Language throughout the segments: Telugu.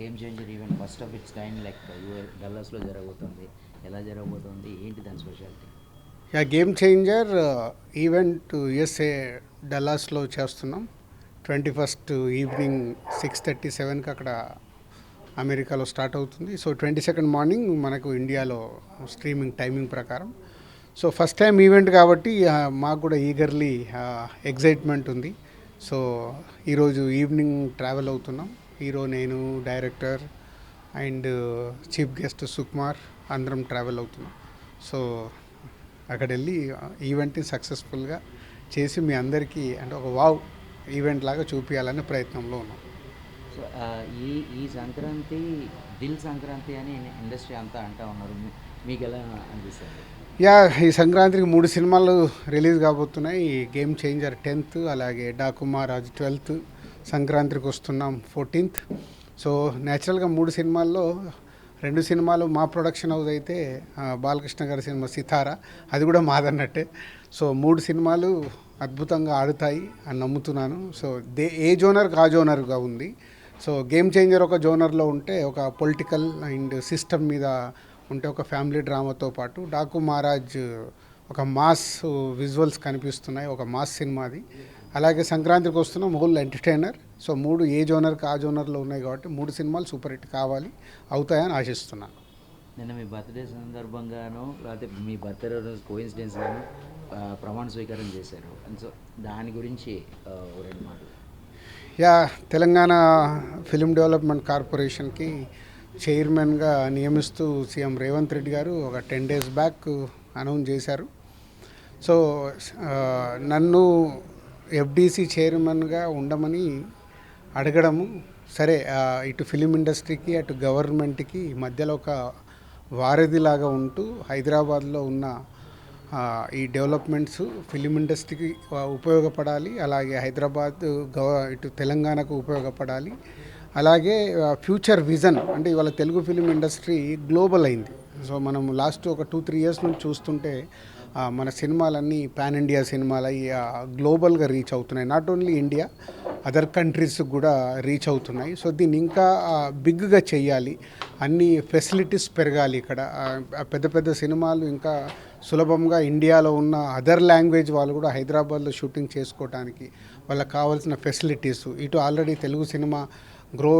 Game changer event first of its kind like డల్లస్లో జరగబోతుంది. ఎలా జరగబోతుంది? ఏంటి దాని speciality yeah game changer event USA డల్లాస్లో చేస్తున్నాం. Twenty first evening six thirty సెవెన్కి అక్కడ అమెరికాలో స్టార్ట్ అవుతుంది. సో ట్వంటీ సెకండ్ మార్నింగ్ మనకు ఇండియాలో స్ట్రీమింగ్ టైమింగ్ ప్రకారం. సో ఫస్ట్ టైం ఈవెంట్ కాబట్టి మాకు కూడా ఈగర్లీ ఎగ్జైట్మెంట్ ఉంది. సో ఈరోజు ఈవినింగ్ ట్రావెల్ అవుతున్నాం. హీరో నేను director and chief guest Sukumar అందరం ట్రావెల్ అవుతున్నాం. సో అక్కడ వెళ్ళి ఈవెంట్ని సక్సెస్ఫుల్గా చేసి మీ అందరికీ అంటే ఒక వావ్ ఈవెంట్ లాగా చూపించాలనే ప్రయత్నంలో ఉన్నాం. సో ఈ ఈ సంక్రాంతి దిల్ సంక్రాంతి అని ఇండస్ట్రీ అంతా అంటా ఉన్నారు. మీకు ఎలా అనిపిస్తుంది? యా ఈ సంక్రాంతికి మూడు సినిమాలు రిలీజ్ కాబోతున్నాయి. గేమ్ చేంజర్ టెన్త్ అలాగే డాకు మహారాజ్ ట్వెల్త్ సంక్రాంతికి వస్తున్నాం ఫోర్టీన్త్. సో న్యాచురల్గా మూడు సినిమాల్లో రెండు సినిమాలు మా ప్రొడక్షన్ హౌస్ అయితే బాలకృష్ణ గారి సినిమా సితారా అది కూడా మాదన్నట్టే. సో మూడు సినిమాలు అద్భుతంగా ఆడుతాయి అని నమ్ముతున్నాను. సో దే ఏ జోనర్కి ఆ జోనర్గా ఉంది. సో గేమ్ చేంజర్ ఒక జోనర్లో ఉంటే ఒక పొలిటికల్ అండ్ సిస్టమ్ మీద ఉంటే ఒక ఫ్యామిలీ డ్రామాతో పాటు డాకు మహారాజ్ ఒక మాస్ విజువల్స్ కనిపిస్తున్నాయి ఒక మాస్ సినిమాది. అలాగే సంక్రాంతికి వస్తున్న హోల్ ఎంటర్టైనర్. సో మూడు ఏ జోనర్కి ఆ జోనర్లో ఉన్నాయి కాబట్టి మూడు సినిమాలు సూపర్ హిట్ కావాలి అవుతాయని ఆశిస్తున్నాను. నిన్న మీ బర్త్డే సందర్భంగాను లేకపోతే మీ బర్త్డే రోజు కోయిన్సిడెన్స్ గాను ప్రమాణ స్వీకారం చేశారు. అండ్ సో దాని గురించి రెండు మాటలు. యా తెలంగాణ ఫిలిం డెవలప్మెంట్ కార్పొరేషన్కి చైర్మన్గా నియమిస్తూ సీఎం రేవంత్ రెడ్డి గారు ఒక టెన్ డేస్ బ్యాక్ అనౌన్స్ చేశారు. సో నన్ను ఎఫ్డీసీ చైర్మన్గా ఉండమని అడగడము. సరే ఇటు ఫిలిం ఇండస్ట్రీకి అటు గవర్నమెంట్కి మధ్యలో ఒక వారధిలాగా ఉంటూ హైదరాబాద్లో ఉన్న ఈ డెవలప్మెంట్స్ ఫిలిం ఇండస్ట్రీకి ఉపయోగపడాలి. అలాగే హైదరాబాద్ గవ ఇటు తెలంగాణకు ఉపయోగపడాలి. అలాగే ఫ్యూచర్ విజన్ అంటే ఇవాళ తెలుగు ఫిలిం ఇండస్ట్రీ గ్లోబల్ అయింది. సో మనం లాస్ట్ ఒక టూ త్రీ ఇయర్స్ నుంచి చూస్తుంటే మన సినిమాలన్నీ పాన్ ఇండియా సినిమాలు అయ్యి గ్లోబల్గా రీచ్ అవుతున్నాయి. Not only India other countries కూడా రీచ్ అవుతున్నాయి. సో దీన్ని ఇంకా బిగ్గా చేయాలి అన్ని ఫెసిలిటీస్ పెరగాలి ఇక్కడ. పెద్ద పెద్ద సినిమాలు ఇంకా సులభంగా ఇండియాలో ఉన్న అదర్ లాంగ్వేజ్ వాళ్ళు కూడా హైదరాబాద్లో షూటింగ్ చేసుకోవడానికి వాళ్ళకి కావాల్సిన ఫెసిలిటీస్ ఇటు ఆల్రెడీ తెలుగు సినిమా గ్రో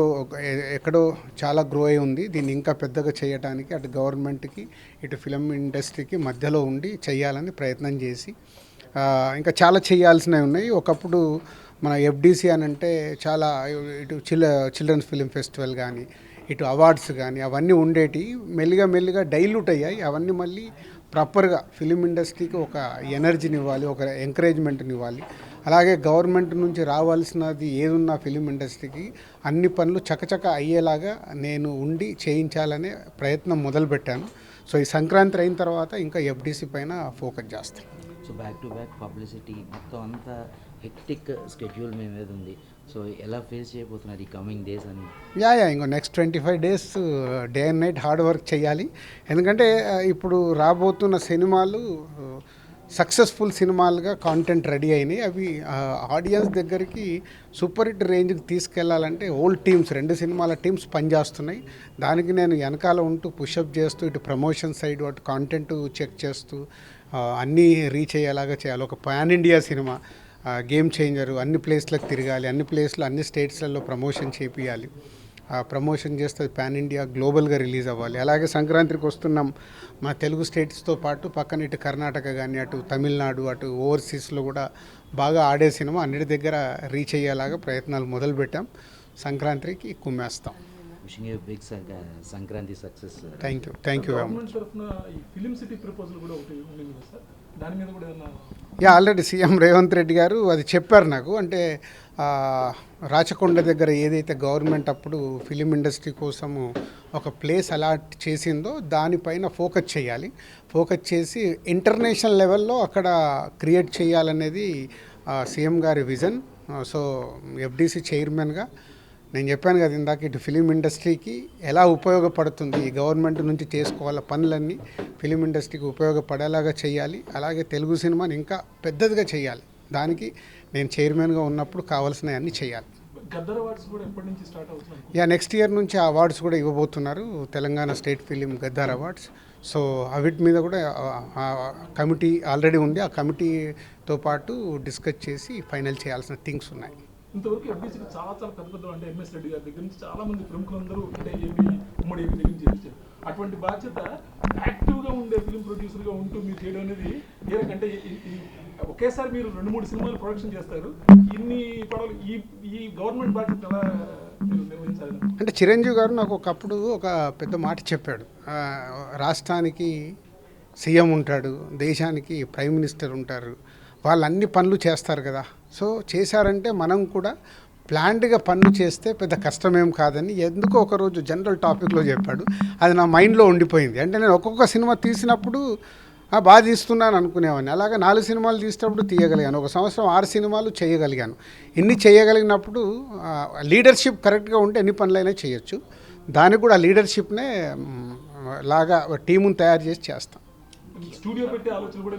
ఎక్కడో చాలా గ్రో అయి ఉంది. దీన్ని ఇంకా పెద్దగా చేయడానికి అటు గవర్నమెంట్కి ఇటు ఫిలిం ఇండస్ట్రీకి మధ్యలో ఉండి చేయాలని ప్రయత్నం చేసి ఇంకా చాలా చేయాల్సినవి ఉన్నాయి. ఒకప్పుడు మన ఎఫ్డీసీ అని అంటే చాలా ఇటు చిల్ చిల్డ్రన్స్ ఫిలిం ఫెస్టివల్ కానీ ఇటు అవార్డ్స్ కానీ అవన్నీ ఉండేటి మెల్లిగా మెల్లిగా డైల్యూట్ అయ్యాయి. అవన్నీ మళ్ళీ ప్రాపర్గా ఫిలిం ఇండస్ట్రీకి ఒక ఎనర్జీని ఇవ్వాలి ఒక ఎంకరేజ్మెంట్ని ఇవ్వాలి అలాగే గవర్నమెంట్ నుంచి రావాల్సినది ఏదున్నా ఫిలిం ఇండస్ట్రీకి అన్ని పనులు చకచక అయ్యేలాగా నేను ఉండి చేయించాలనే ప్రయత్నం మొదలుపెట్టాను. సో ఈ సంక్రాంతి అయిన తర్వాత ఇంకా ఎఫ్డీసీ పైన ఫోకస్ చేస్తాను. So back to back publicity మొత్తం అంతా హెక్టిక్ స్కెడ్యూల్ మీద ఉంది సో ఎలా ఫేస్ చేయబోతున్నారు ఈ కమింగ్ డేస్ అని? యా యా ఇంకో next twenty five days day and night hard work చేయాలి. ఎందుకంటే uh, ఇప్పుడు రాబోతున్న సినిమాలు uh, సక్సెస్ఫుల్ సినిమాలుగా కాంటెంట్ రెడీ అయినాయి. అవి uh, ఆడియన్స్ దగ్గరికి సూపర్ హిట్ రేంజ్కి తీసుకెళ్ళాలంటే ఓల్డ్ టీమ్స్ రెండు సినిమాల టీమ్స్ పనిచేస్తున్నాయి. దానికి నేను వెనకాల ఉంటూ పుషప్ చేస్తూ ఇటు ప్రమోషన్ సైడ్ అటు కాంటెంట్ చెక్ చేస్తూ అన్నీ రీచ్ అయ్యేలాగా చేయాలి. ఒక పాన్ ఇండియా సినిమా. గేమ్ చేంజరు అన్ని ప్లేస్లకు తిరగాలి అన్ని ప్లేస్లో అన్ని స్టేట్స్లలో ప్రమోషన్ చేపియాలి. ఆ ప్రమోషన్ చేస్తే పాన్ ఇండియా గ్లోబల్గా రిలీజ్ అవ్వాలి. అలాగే సంక్రాంతికి వస్తున్నాం మన తెలుగు స్టేట్స్తో పాటు పక్కన ఇటు కర్ణాటక కానీ అటు తమిళనాడు అటు ఓవర్సీస్లో కూడా బాగా ఆడే సినిమా అన్నిటి దగ్గర రీచ్ అయ్యేలాగా ప్రయత్నాలు మొదలుపెట్టాం. సంక్రాంతికి కుమ్మేస్తాం. Wishing a big Sankranti success thank you thank you film city proposal కూడా ఒకటి సార్? దాని మీద కూడా ఏదన్నా yeah already CM Revanth Reddy garu అది చెప్పారు నాకు. అంటే రాచకొండ దగ్గర ఏదైతే గవర్నమెంట్ అప్పుడు ఫిలిం ఇండస్ట్రీ కోసము ఒక ప్లేస్ అలాట్ చేసిందో దానిపైన ఫోకస్ చేయాలి. ఫోకస్ చేసి ఇంటర్నేషనల్ లెవెల్లో అక్కడ క్రియేట్ చేయాలనేది సీఎం గారి విజన్. సో ఎఫ్డీసీ చైర్మన్గా నేను చెప్పాను కదా ఇందాక ఇటు ఫిలిం ఇండస్ట్రీకి ఎలా ఉపయోగపడుతుంది ఈ గవర్నమెంట్ నుంచి చేసుకోవాల పనులన్నీ. ఫిలిం ఇండస్ట్రీకి ఉపయోగపడేలాగా చేయాలి. అలాగే తెలుగు సినిమాని ఇంకా పెద్దదిగా చేయాలి. దానికి నేను చైర్మన్గా ఉన్నప్పుడు చేయాలి. నుంచి స్టార్ట్ అవుతున్నాయి యా నెక్స్ట్ ఇయర్ నుంచి ఆ అవార్డ్స్ కూడా ఇవ్వబోతున్నారు. Telangana state film Gaddar awards. So అవిటి మీద కూడా ఆ కమిటీ ఆల్రెడీ ఉంది. ఆ కమిటీతో పాటు డిస్కస్ చేసి ఫైనల్ చేయాల్సిన థింగ్స్ ఉన్నాయి. ఇంతవరకు ఎఫ్డీసీకి చాలా చాలా పెద్ద పెద్ద అంటే ఎంఎస్ రెడ్డి గారి దగ్గర నుంచి చాలా మంది ప్రముఖులందరూ అంటే ఏపీ ఉమ్మడి ఏపీ దగ్గర నుంచి చేయించారు అటువంటి బాధ్యత యాక్టివ్గా ఉండే ఫిలిం ప్రొడ్యూసర్గా ఉంటూ మీరు చేయడం అనేది ఏ రకంటే ఒకేసారి మీరు రెండు మూడు సినిమాలు ప్రొడక్షన్ చేస్తారు. ఇన్ని పడవలు ఈ ఈ గవర్నమెంట్ బాధ్యత ఎలా నిర్వహించాలి? అంటే చిరంజీవి గారు నాకు ఒకప్పుడు ఒక పెద్ద మాట చెప్పాడు. రాష్ట్రానికి సీఎం ఉంటాడు దేశానికి ప్రైమ్ మినిస్టర్ ఉంటారు. వాళ్ళు అన్ని పనులు చేస్తారు కదా. సో చేశారంటే మనం కూడా ప్లాండ్గా పనులు చేస్తే పెద్ద కష్టమేం కాదని ఎందుకో ఒకరోజు జనరల్ టాపిక్లో చెప్పాడు. అది నా మైండ్లో ఉండిపోయింది. అంటే నేను ఒక్కొక్క సినిమా తీసినప్పుడు బాగా తీస్తున్నాను అనుకునేవాడిని. అలాగే నాలుగు సినిమాలు తీసినప్పుడు తీయగలిగాను. ఒక సంవత్సరం ఆరు సినిమాలు చేయగలిగాను. ఎన్ని చేయగలిగినప్పుడు లీడర్షిప్ కరెక్ట్గా ఉంటే ఎన్ని పనులైనా చేయొచ్చు. దానికి కూడా లీడర్షిప్నే లాగా టీముని తయారు చేసి చేస్తాం. స్టూడియో పెట్టే ఆలోచన కూడా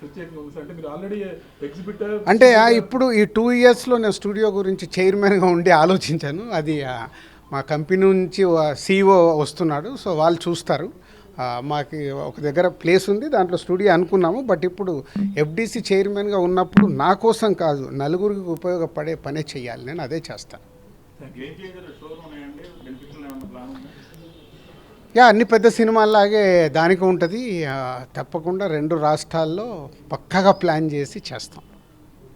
ప్రత్యేకంగా ఉంది? అంటే మీరు ఆల్రెడీ ఎగ్జిబిటర్ అంటే ఆ, ఇప్పుడు ఈ టూ ఇయర్స్లో నేను స్టూడియో గురించి చైర్మన్గా ఉండి ఆలోచించాను. అది మా కంపెనీ నుంచి సీఈఓ వస్తున్నాడు. సో వాళ్ళు చూస్తారు. మాకు ఒక దగ్గర ప్లేస్ ఉంది. దాంట్లో స్టూడియో అనుకున్నాము. బట్ ఇప్పుడు ఎఫ్డీసీ చైర్మన్గా ఉన్నప్పుడు నా కోసం కాదు నలుగురికి ఉపయోగపడే పనే చేయాలి నేను అదే చేస్తాను. యా అన్ని పెద్ద సినిమాల్లాగే దానికి ఉంటుంది. తప్పకుండా రెండు రాష్ట్రాల్లో పక్కాగా ప్లాన్ చేసి చేస్తాం.